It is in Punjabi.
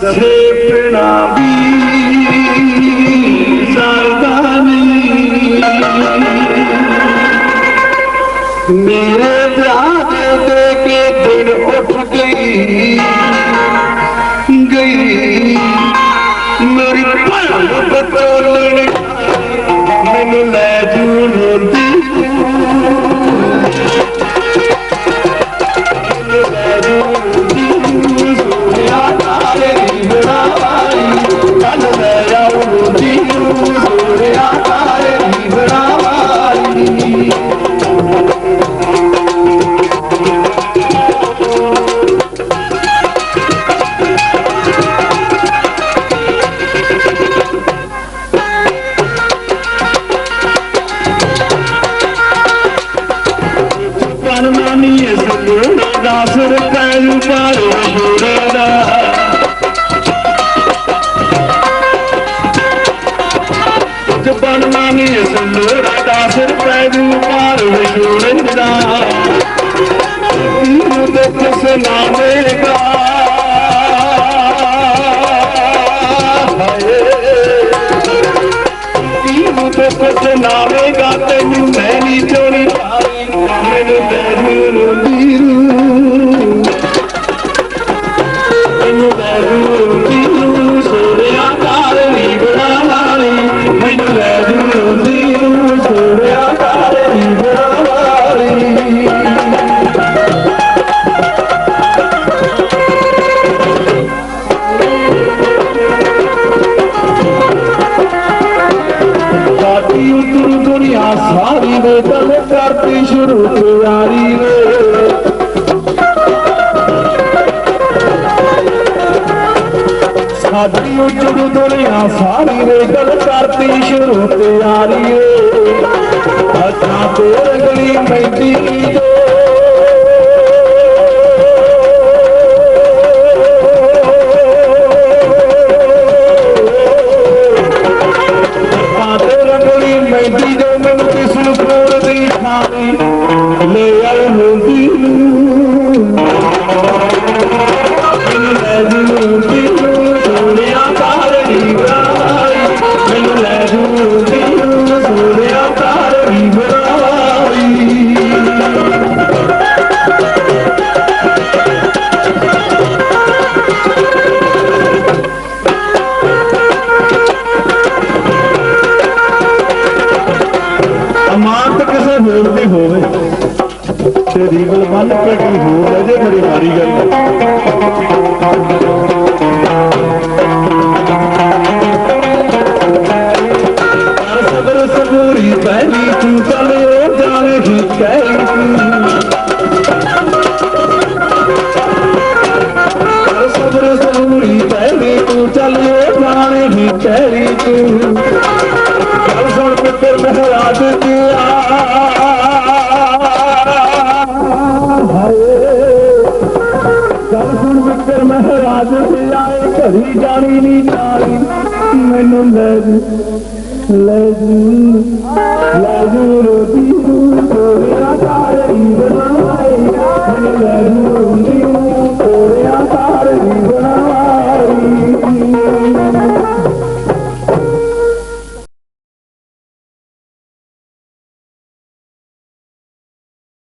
ਦੱਸੇ ਬਿਨਾ ਵੀ ਸਰਦਾ ਨਹੀਂ। ਮੇਰੇ ਵਿਆਹ ਦੇ ਕੇ ਦਿਨ ਉੱਠ ਗਈ ਗਈ। ਪਰਮਾਨੀ ਇਸ ਲੋੜਾ ਦਾ ਸੁਰ ਪੈਰੂ ਪਾਰੋ ਜੋੜਾ ਜਪਨਮਾਨੀ ਇਸ ਲੋੜਾ ਦਾ ਸੁਰ ਪੈਰੂ ਪਾਰੋ ਜੋੜਾ ਤੂੰ ਦੁੱਖ ਸੁਣਾਵੇਗਾ ਤੀਨੂੰ ਦੁੱਖ ਸੁਣਾਵੇਗਾ ਤੈਨੂੰ ਮੈਂ ਨਹੀਂ ਚੋਣੀ that little ਸਾਰੀ ਵੇ ਤਨ ਕਰਤੀ ਸ਼ੁਰੂ ਤਿਆਰੀ ਵੇ। ਸਾਡੀ ਉਤਰ ਦੁਨੀਆ ਸਾਰੀ ਵੇ ਗੱਲ ਕਰਤੀ ਸ਼ੁਰੂ ਤਿਆਰੀ ਵੇ। ਅੱਛਾ ਤੇਰੇ ਗਲੀ ਪੈਂਦੀ ਪਾਤੇ ਤੇ ਰੀਵਲ ਬੰਨ ਹੋ ਲੈ ਬੜੀ ਮਾਰੀ ਗੱਲ ਸਬਰ ਸਬੂਰੀ ਪਹਿਲੀ ਤੂੰ ਚਲਿਓ ਜਾਣੇ ਹੀ ਕਹਿ ਸਬਰ ਸਬੂਰੀ ਪਹਿਲੀ ਤੂੰ ਚਲਿਓ ਜਾਣੇ ਹੀ ਕਹਿ ਤੂੰ। ਗੱਲ ਸੁਣ ਪੁੱਤਰ ਮਹਾਰਾਜ ਦੀ ਗੱਲ لڳ لڳو ري